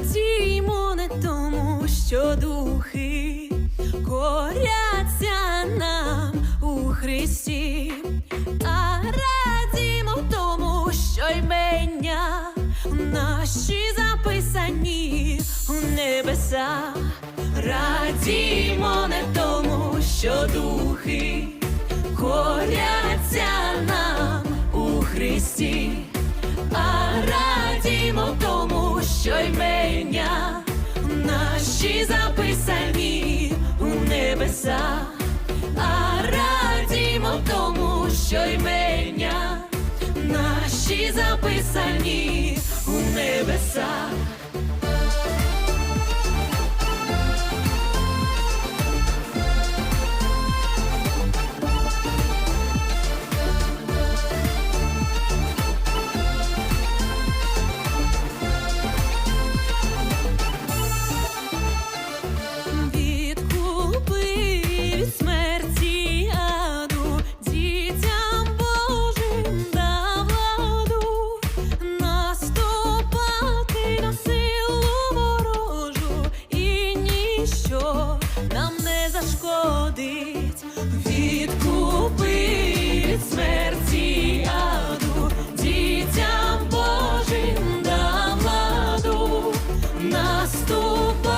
радімо не тому, що духи коряться нам у Христі, а радімо тому, що ймення наші записані у небесах. Радімо не тому, що духи коряться нам у Христі, а радімо тому, що ймення наші записані у небеса, а радімо тому, що ймення наші записані у небесах. Зашкодить. Відкупи від смерті аду, дітям Божим дав владу, наступати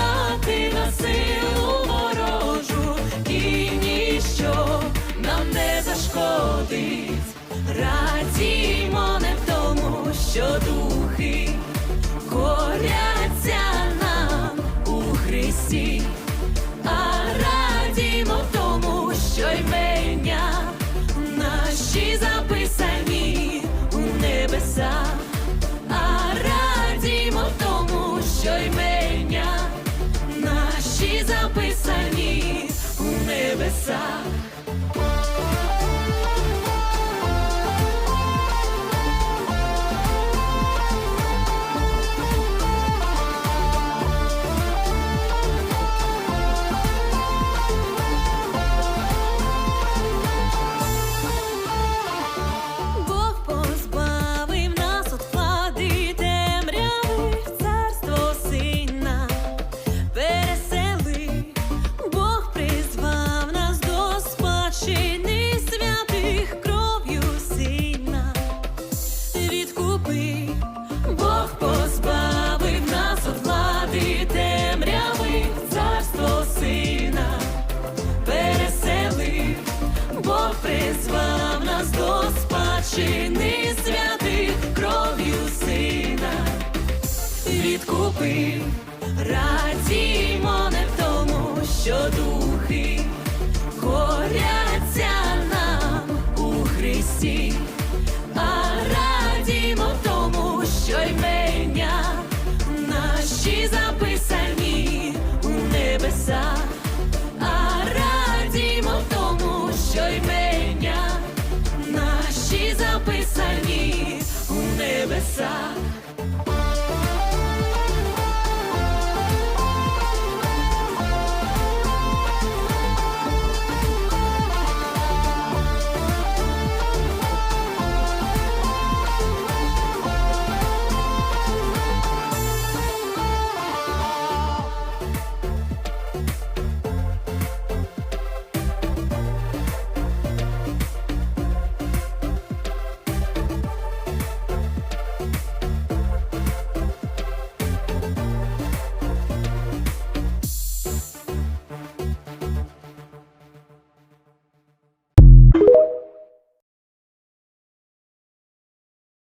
на силу ворожу, і ніщо нам не зашкодить. Радімо не тому, що відкупив, радімо не тому, що духи горяться нам у Христі, а радімо тому, що ймення наші записані